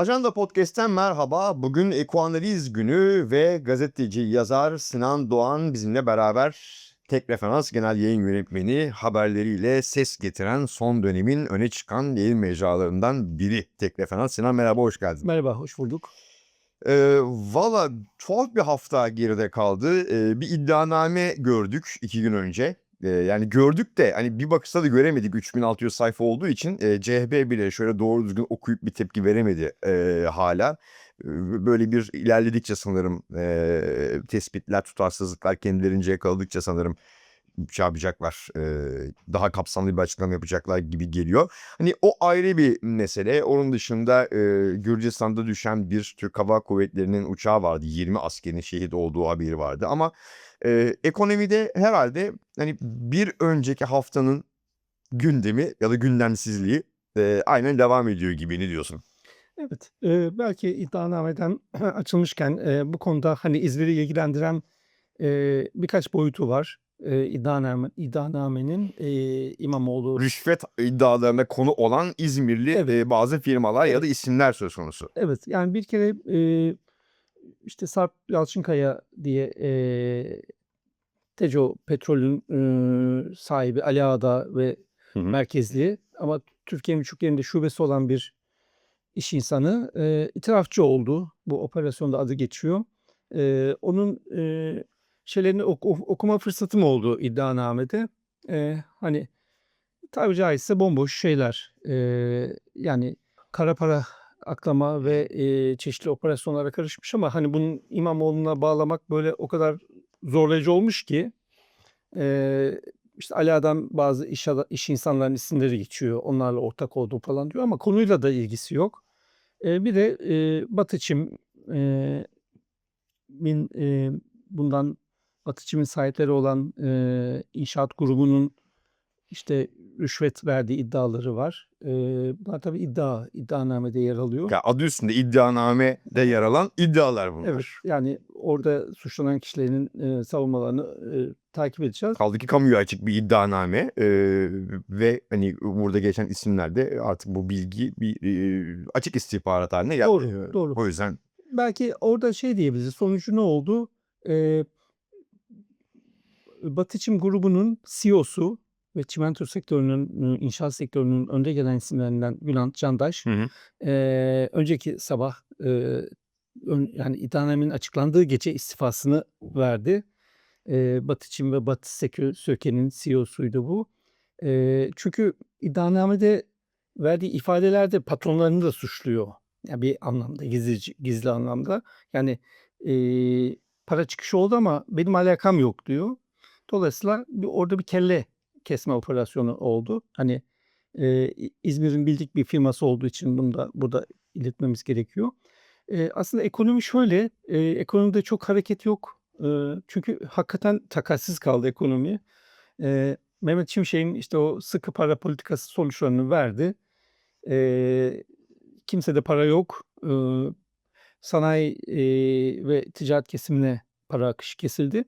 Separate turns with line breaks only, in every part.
Ajanda Podcast'ten merhaba. Bugün Ekoanaliz günü ve gazeteci, yazar Sinan Doğan bizimle beraber tek referans genel yayın yönetmeni haberleriyle ses getiren son dönemin öne çıkan yayın mecralarından biri. Tek referans. Sinan merhaba, hoş geldin.
Merhaba, hoş bulduk.
Ee, Valla tuhaf bir hafta geride kaldı. Ee, bir iddianame gördük iki gün önce. Ee, yani gördük de hani bir bakışta da göremedik 3600 sayfa olduğu için e, CHP bile şöyle doğru düzgün okuyup bir tepki veremedi e, hala. Ee, Böyle bir ilerledikçe sanırım e, tespitler, tutarsızlıklar kendilerince yakaladıkça sanırım şey yapacaklar. e, daha kapsamlı bir açıklama yapacaklar gibi geliyor. Hani o ayrı bir mesele. Onun dışında e, Gürcistan'da düşen bir Türk Hava Kuvvetleri'nin uçağı vardı. 20 askerin şehit olduğu haberi vardı. Ama e, ekonomide herhalde hani bir önceki haftanın gündemi ya da gündemsizliği e, aynen devam ediyor gibi ne diyorsun?
Evet, eee, belki iddianameden açılmışken eee, bu konuda hani İzmir'i ilgilendiren eee, birkaç boyutu var. Eee iddianame, iddianamenin eee, İmamoğlu,
Rüşvet iddialarına konu olan İzmirli
Evet.
e, bazı firmalar ya da
Evet.
isimler söz konusu.
evet yani bir kere eee, işte Sarp Yalçınkaya diye eee Teco Petrol'ün eee, sahibi Ali Ağa'da ve
Hı hı.
merkezli ama Türkiye'nin birçok yerinde şubesi olan bir iş insanı eee, itirafçı oldu. Bu operasyonda adı geçiyor. Eee, onun eee, şeylerini ok- ok- okuma fırsatım oldu iddianamede. Eee, hani tabiri caizse bomboş şeyler. Eee, yani kara para aklama ve eee, çeşitli operasyonlara karışmış ama hani bunun İmamoğlu'na bağlamak böyle o kadar zorlayıcı olmuş ki eee işte Ali Adam bazı iş, iş insanlarının isimleri geçiyor. Onlarla ortak olduğu falan diyor ama konuyla da ilgisi yok. Eee, bir de eee Batı Çim eee, min, eee, bundan Batı Çim'in sahipleri olan eee, inşaat grubunun işte rüşvet verdiği iddiaları var. Eee bunlar tabii iddia, iddianamede yer alıyor.
Ya adı üstünde iddianamede yer alan iddialar bunlar.
Evet yani orada suçlanan kişilerin eee, savunmalarını eee, takip edeceğiz.
Kaldı ki kamuya açık bir iddianame e, ve hani burada geçen isimler de artık bu bilgi bir e, açık istihbarat haline geldi.
Doğru,
E,
doğru.
O yüzden
Belki orada şey diyebiliriz. Sonucu ne oldu? Eee Batı Çim grubunun CEO'su ve çimento sektörünün, inşaat sektörünün önde gelen isimlerinden Bülent Candaş,
Hı hı.
eee, önceki sabah, eee, ön yani iddianamenin açıklandığı gece istifasını verdi. Eee, Batı Çim ve Batı Söke'nin CEO'suydu bu. Eee, çünkü iddianamede verdiği ifadelerde patronlarını da suçluyor. Ya bir anlamda gizlici gizli anlamda. Yani, eee, para çıkışı oldu ama benim alakam yok diyor. Dolayısıyla bir orada bir kelle kesme operasyonu oldu. Hani, İ İzmir'in bildik bir firması olduğu için bunu da burada iletmemiz gerekiyor. Eee, aslında ekonomi şöyle, eee, ekonomide çok hareket yok. Iıı, çünkü hakikaten takatsiz kaldı ekonomi. Eee, Mehmet Şimşek'in işte o sıkı para politikası sonuçlarını verdi. Eee, kimsede para yok. Iıı, sanayi, eee, ve ticaret kesimine para akışı kesildi.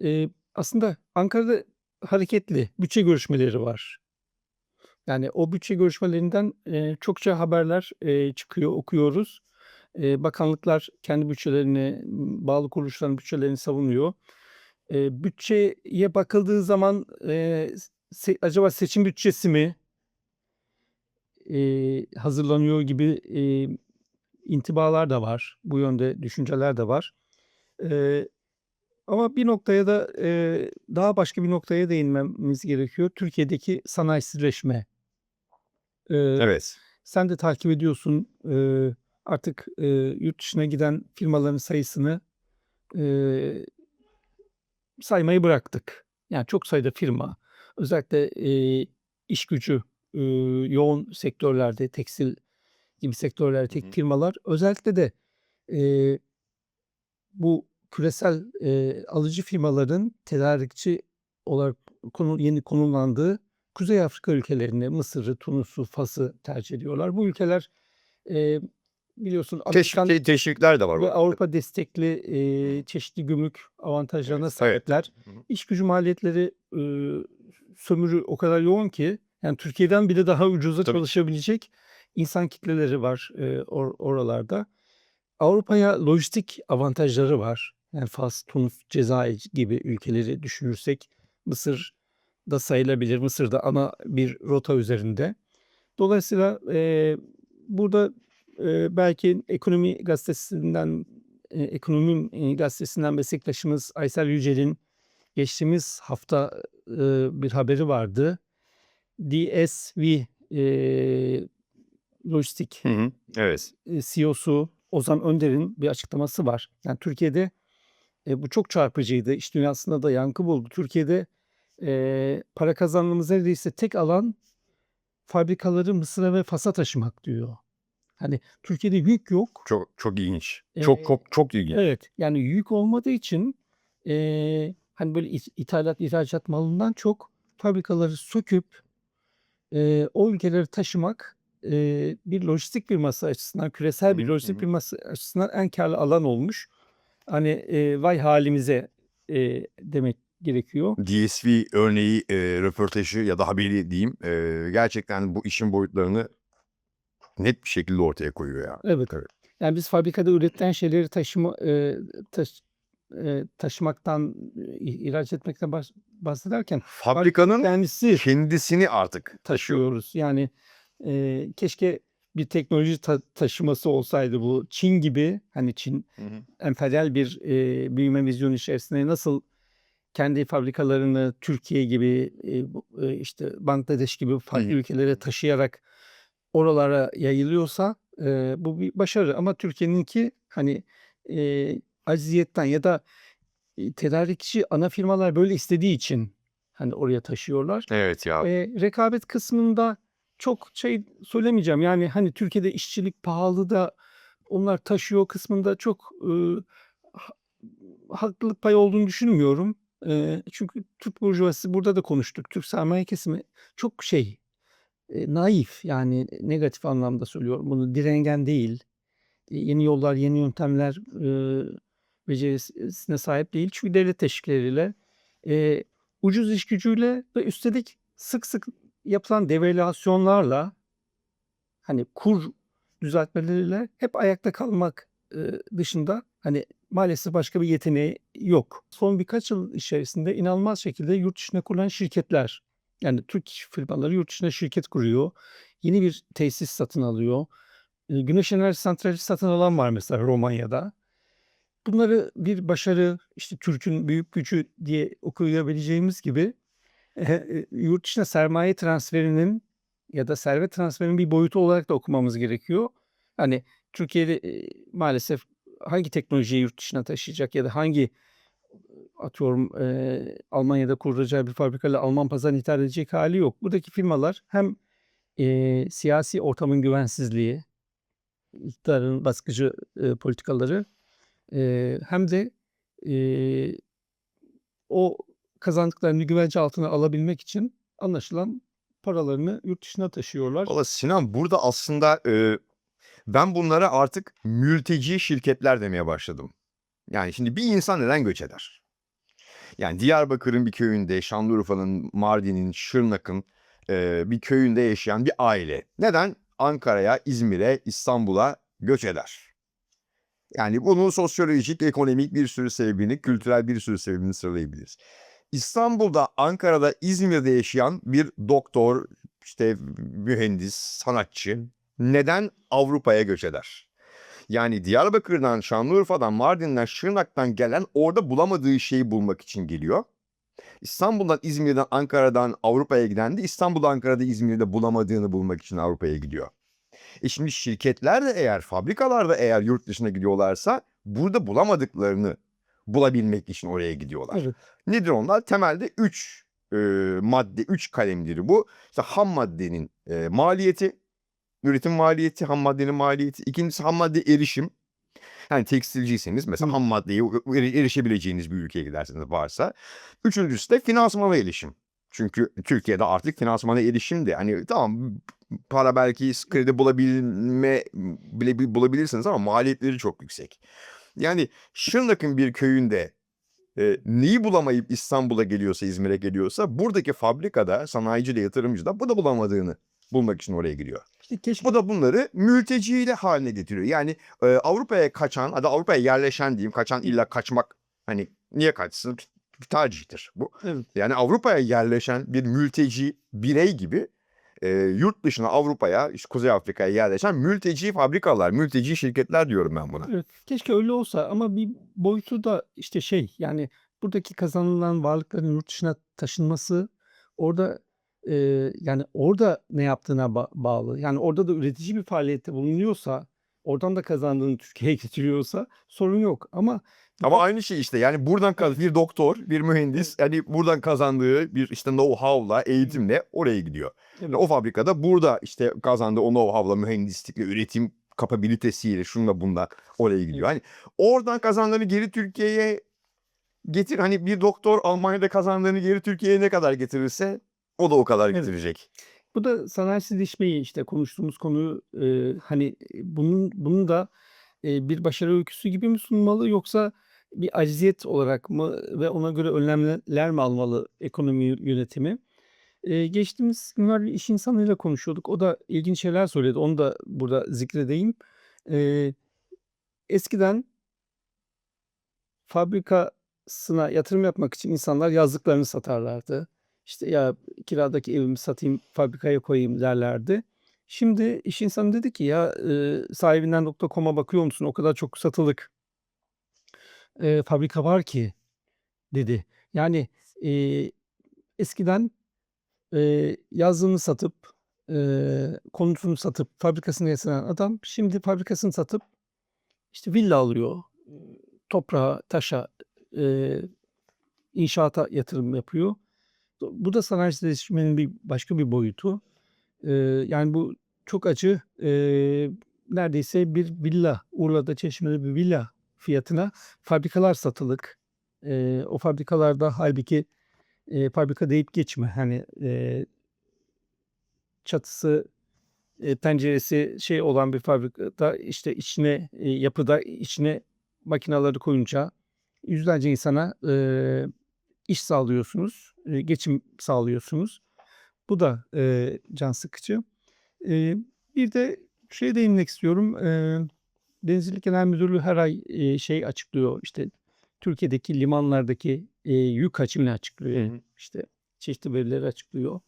Eee, aslında Ankara'da hareketli bütçe görüşmeleri var. Yani o bütçe görüşmelerinden, eee, çokça haberler, eee, çıkıyor, okuyoruz. Eee, bakanlıklar kendi bütçelerini, bağlı kuruluşların bütçelerini savunuyor. Eee, bütçeye bakıldığı zaman, eee, se acaba seçim bütçesi mi eee, hazırlanıyor gibi, eee, intibalar da var. Bu yönde düşünceler de var. Eee, ama bir noktaya da, eee, daha başka bir noktaya değinmemiz gerekiyor. Türkiye'deki sanayisizleşme. Eee,
evet.
sen de takip ediyorsun. Eee, artık, eee, yurt dışına giden firmaların sayısını, eee, saymayı bıraktık. Yani çok sayıda firma özellikle, eee, iş gücü, ııı, yoğun sektörlerde tekstil gibi
Hı
sektörlerdeki
hı.
firmalar özellikle de, eee, bu küresel, eee, alıcı firmaların tedarikçi olarak konu yeni konumlandığı Kuzey Afrika ülkelerini, Mısır'ı, Tunus'u, Fas'ı tercih ediyorlar. Bu ülkeler, eee, biliyorsun Amerikan
Teşvik, teşvikler de var.
ve. Avrupa destekli, eee, çeşitli gümrük avantajlarına
Evet, evet.
sahipler.
Hı.
İş gücü maliyetleri, ııı, sömürü o kadar yoğun ki yani Türkiye'den bile daha ucuza
Tabii.
çalışabilecek insan kitleleri var e, or- oralarda. Avrupa'ya lojistik avantajları var. Yani Fas, Tunus, Cezayir gibi ülkeleri düşünürsek Mısır da sayılabilir. Mısır da ana bir rota üzerinde. Dolayısıyla e, burada e, belki ekonomi gazetesinden e, ekonomi e, gazetesinden meslektaşımız Aysel Yücel'in geçtiğimiz hafta e, bir haberi vardı. DSV e, lojistik
Hı hı. Evet.
e, CEO'su Ozan Önder'in bir açıklaması var. Yani Türkiye'de e, bu çok çarpıcıydı. İş dünyasında da yankı buldu. Türkiye'de e, para kazandığımız neredeyse tek alan fabrikaları Mısır'a ve Fas'a taşımak diyor. Hani Türkiye'de yük yok.
Çok çok ilginç.
Ee,
Çok çok çok ilginç.
Evet. Yani yük olmadığı için e, hani böyle it- ithalat ihracat malından çok fabrikaları söküp e, o ülkeleri taşımak e, bir lojistik firması açısından küresel bir lojistik
hı.
firması açısından en karlı alan olmuş. Hani e, vay halimize e, demek gerekiyor.
DSV örneği, e, röportajı ya da haberi diyeyim e, gerçekten bu işin boyutlarını net bir şekilde ortaya koyuyor ya.
Evet.
Evet.
Yani biz fabrikada üretilen şeyleri taşıma e, taş- e, taşımaktan, e, ihraç etmekten bahs- bahsederken
Fabrikanın
kendisi
kendisini artık
taşıyoruz. Yani e, keşke bir teknoloji ta- taşıması olsaydı bu. Çin gibi hani Çin emperyal bir e, büyüme vizyonu içerisinde nasıl kendi fabrikalarını Türkiye gibi e, işte Bangladeş gibi farklı
Hı.
ülkelere taşıyarak oralara yayılıyorsa e, bu bir başarı ama Türkiye'ninki hani e, aciziyetten ya da e, tedarikçi ana firmalar böyle istediği için hani oraya taşıyorlar.
Evet ya.
E, rekabet kısmında çok şey söylemeyeceğim. Yani hani Türkiye'de işçilik pahalı da onlar taşıyor kısmında çok e, ha- haklılık payı olduğunu düşünmüyorum. E, çünkü Türk burjuvası burada da konuştuk. Türk sermaye kesimi çok şey e, naif yani negatif anlamda söylüyorum bunu direngen değil. E, yeni yollar, yeni yöntemler e, becerisine sahip değil. Çünkü devlet teşvikleriyle e, ucuz iş gücüyle ve üstelik sık sık yapılan devalüasyonlarla hani kur düzeltmeleriyle hep ayakta kalmak dışında hani maalesef başka bir yeteneği yok. Son birkaç yıl içerisinde inanılmaz şekilde yurt dışına kurulan şirketler yani Türk firmaları yurt dışına şirket kuruyor. Yeni bir tesis satın alıyor. Güneş enerji santrali satın alan var mesela Romanya'da. Bunları bir başarı işte Türk'ün büyük gücü diye okuyabileceğimiz gibi yurt dışına sermaye transferinin ya da servet transferinin bir boyutu olarak da okumamız gerekiyor. Hani Türkiye'de e, maalesef hangi teknolojiyi yurt dışına taşıyacak ya da hangi atıyorum e, Almanya'da kuracağı bir fabrikayla Alman pazarına ithal edecek hali yok. Buradaki firmalar hem e, siyasi ortamın güvensizliği, iktidarın baskıcı e, politikaları e, hem de e, o kazandıklarını güvence altına alabilmek için anlaşılan paralarını yurt dışına taşıyorlar.
Valla Sinan burada aslında e, ben bunlara artık mülteci şirketler demeye başladım. Yani şimdi bir insan neden göç eder? Yani Diyarbakır'ın bir köyünde, Şanlıurfa'nın, Mardin'in, Şırnak'ın e, bir köyünde yaşayan bir aile. Neden Ankara'ya, İzmir'e, İstanbul'a göç eder? Yani bunun sosyolojik, ekonomik bir sürü sebebini, kültürel bir sürü sebebini sıralayabiliriz. İstanbul'da, Ankara'da, İzmir'de yaşayan bir doktor, işte mühendis, sanatçı neden Avrupa'ya göç eder? Yani Diyarbakır'dan, Şanlıurfa'dan, Mardin'den, Şırnak'tan gelen orada bulamadığı şeyi bulmak için geliyor. İstanbul'dan, İzmir'den, Ankara'dan Avrupa'ya giden de İstanbul'da, Ankara'da, İzmir'de bulamadığını bulmak için Avrupa'ya gidiyor. E şimdi şirketler de eğer, fabrikalar da eğer yurt dışına gidiyorlarsa burada bulamadıklarını bulabilmek için oraya gidiyorlar.
Evet.
Nedir onlar? Temelde 3 madde, 3 kalemdir bu. İşte ham maddenin e, maliyeti, üretim maliyeti, ham maddenin maliyeti. İkincisi ham madde erişim. Yani tekstilciyseniz mesela
Hı.
ham maddeye eri- erişebileceğiniz bir ülkeye giderseniz varsa. Üçüncüsü de finansmana erişim. Çünkü Türkiye'de artık finansmana erişim de hani tamam para belki kredi bulabilme bile bulabilirsiniz ama maliyetleri çok yüksek. Yani Şırnak'ın bir köyünde e, neyi bulamayıp İstanbul'a geliyorsa, İzmir'e geliyorsa buradaki fabrikada, sanayici de yatırımcı da bu da bulamadığını bulmak için oraya gidiyor.
İşte keşke
Bu da bunları mülteciyle haline getiriyor. Yani e, Avrupa'ya kaçan, hadi Avrupa'ya yerleşen diyeyim, kaçan illa kaçmak hani niye kaçsın? Bir tercihtir bu.
evet.
Yani Avrupa'ya yerleşen bir mülteci birey gibi e, yurt dışına Avrupa'ya, işte Kuzey Afrika'ya yerleşen mülteci fabrikalar, mülteci şirketler diyorum ben buna.
Evet, keşke öyle olsa ama bir boyutu da işte şey yani buradaki kazanılan varlıkların yurt dışına taşınması orada e, yani orada ne yaptığına ba- bağlı. Yani orada da üretici bir faaliyette bulunuyorsa oradan da kazandığını Türkiye'ye getiriyorsa sorun yok. Ama
Ama aynı şey işte yani buradan kaz bir doktor, bir mühendis yani buradan kazandığı bir işte know-how'la, eğitimle oraya gidiyor.
Evet.
O fabrikada burada işte kazandığı o know-how'la, mühendislikle, üretim kapabilitesiyle şunla bunda oraya gidiyor. Hani oradan kazandığını geri Türkiye'ye getir. Hani bir doktor Almanya'da kazandığını geri Türkiye'ye ne kadar getirirse o da o kadar
Evet. Bu da sanayisizleşmeyi işte konuştuğumuz konu e, hani bunun bunun da e, bir başarı öyküsü gibi mi sunmalı yoksa bir acziyet olarak mı ve ona göre önlemler mi almalı ekonomi yönetimi? E, geçtiğimiz günler bir iş insanıyla konuşuyorduk. O da ilginç şeyler söyledi. Onu da burada zikredeyim. E, eskiden fabrikasına yatırım yapmak için insanlar yazlıklarını satarlardı. İşte ya kiradaki evimi satayım fabrikaya koyayım derlerdi. Şimdi iş insanı dedi ki ya e, sahibinden.com'a bakıyor musun? O kadar çok satılık e, fabrika var ki dedi. Yani e, eskiden e, yazlığını satıp e, konutunu satıp fabrikasını yatıran adam şimdi fabrikasını satıp işte villa alıyor. Toprağa, taşa, e, inşaata yatırım yapıyor. Bu da sanayileşmenin bir başka bir boyutu. Ee, yani bu çok acı. Ee, neredeyse bir villa, Urla'da Çeşme'de bir villa fiyatına fabrikalar satılık. Ee, o fabrikalarda halbuki e, fabrika deyip geçme. Hani e, çatısı, e, penceresi şey olan bir fabrikada işte içine e, yapıda içine makinaları koyunca yüzlerce insana e, iş sağlıyorsunuz, e, geçim sağlıyorsunuz. Bu da e, can sıkıcı. E, bir de şeye değinmek istiyorum. E, Denizcilik Genel Müdürlüğü her ay e, şey açıklıyor. İşte Türkiye'deki limanlardaki e, yük hacmini açıklıyor.
Hı hı.
İşte çeşitli verileri açıklıyor.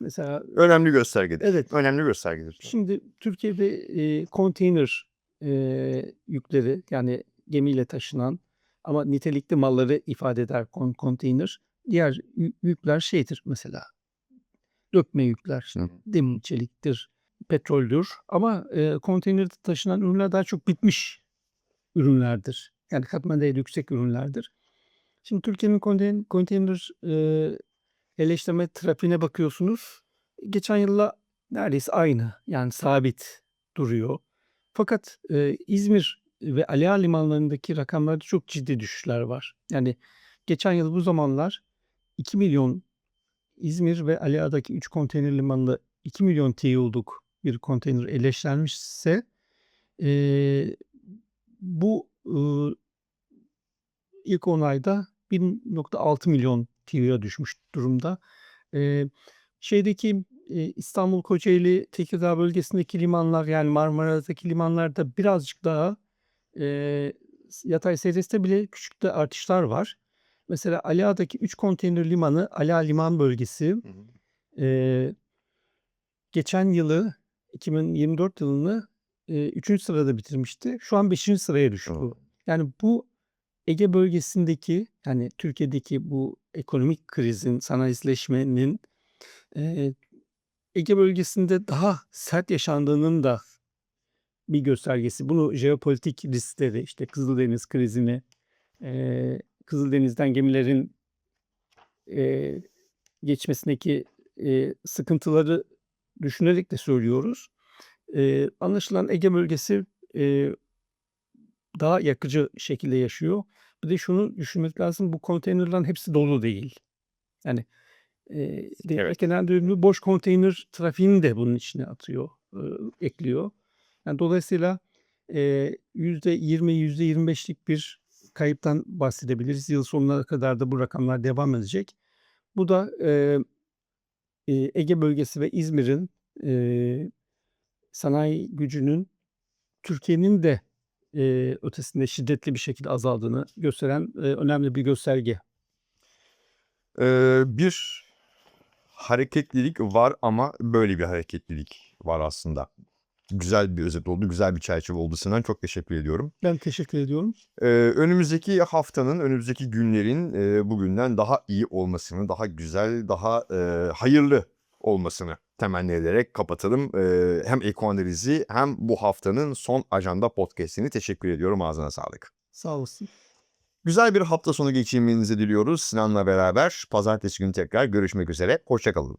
Mesela
Önemli göstergedir.
Evet.
Önemli göstergedir.
Şimdi Türkiye'de e, konteyner e, yükleri yani gemiyle taşınan ama nitelikli malları ifade eder kon, konteyner. Diğer yü- yükler şeydir mesela dökme yükler,
hı.
demir çeliktir, petroldür. Ama e, konteynerde taşınan ürünler daha çok bitmiş ürünlerdir. Yani katma değeri yüksek ürünlerdir. Şimdi Türkiye'nin konteyn- konteyner e, eleştirme trafiğine bakıyorsunuz. Geçen yılla neredeyse aynı. Yani sabit duruyor. Fakat e, İzmir ve Aliağa limanlarındaki rakamlarda çok ciddi düşüşler var. Yani geçen yıl bu zamanlar 2 milyon İzmir ve Aliağa'daki 3 konteyner limanında 2 milyon TEU'luk bir konteyner eleştirilmişse e, bu e, ilk 10 ayda 1.6 milyon TEU'ya düşmüş durumda. E, şeydeki e, İstanbul, Kocaeli, Tekirdağ bölgesindeki limanlar yani Marmara'daki limanlarda birazcık daha e, yatay seyreste bile küçük de artışlar var. Mesela Aliağa'daki 3 konteyner limanı Aliağa Liman Bölgesi
Hı hı.
e, geçen yılı 2024 yılını 3. sırada bitirmişti. Şu an 5. sıraya düştü.
Hı.
Yani bu Ege bölgesindeki yani Türkiye'deki bu ekonomik krizin, sanayileşmenin e, Ege bölgesinde daha sert yaşandığının da bir göstergesi. Bunu jeopolitik riskleri, işte Kızıldeniz krizini, e, Kızıldeniz'den gemilerin e, geçmesindeki e, sıkıntıları düşünerek de söylüyoruz. E, anlaşılan Ege bölgesi e, daha yakıcı şekilde yaşıyor. Bir de şunu düşünmek lazım, bu konteynerlerin hepsi dolu değil. Yani e,
Evet.
genel müdürlüğü boş konteyner trafiğini de bunun içine atıyor, e, ekliyor. Yani dolayısıyla e, %20, %25'lik bir kayıptan bahsedebiliriz. Yıl sonuna kadar da bu rakamlar devam edecek. Bu da e, e, Ege bölgesi ve İzmir'in eee, sanayi gücünün Türkiye'nin de, eee, ötesinde şiddetli bir şekilde azaldığını gösteren, eee, önemli bir gösterge.
Eee, bir hareketlilik var ama böyle bir hareketlilik var aslında. Güzel bir özet oldu, güzel bir çerçeve oldu Sinan. Çok teşekkür ediyorum.
Ben teşekkür ediyorum.
Eee, önümüzdeki haftanın, önümüzdeki günlerin, eee, bugünden daha iyi olmasını, daha güzel, daha, eee, hayırlı olmasını temenni ederek kapatalım. Eee, hem ekoanalizi hem bu haftanın son ajanda podcast'ini teşekkür ediyorum. Ağzına sağlık.
Sağ olasın.
Güzel bir hafta sonu geçirmenizi diliyoruz Sinan'la beraber. Pazartesi günü tekrar görüşmek üzere. Hoşça kalın.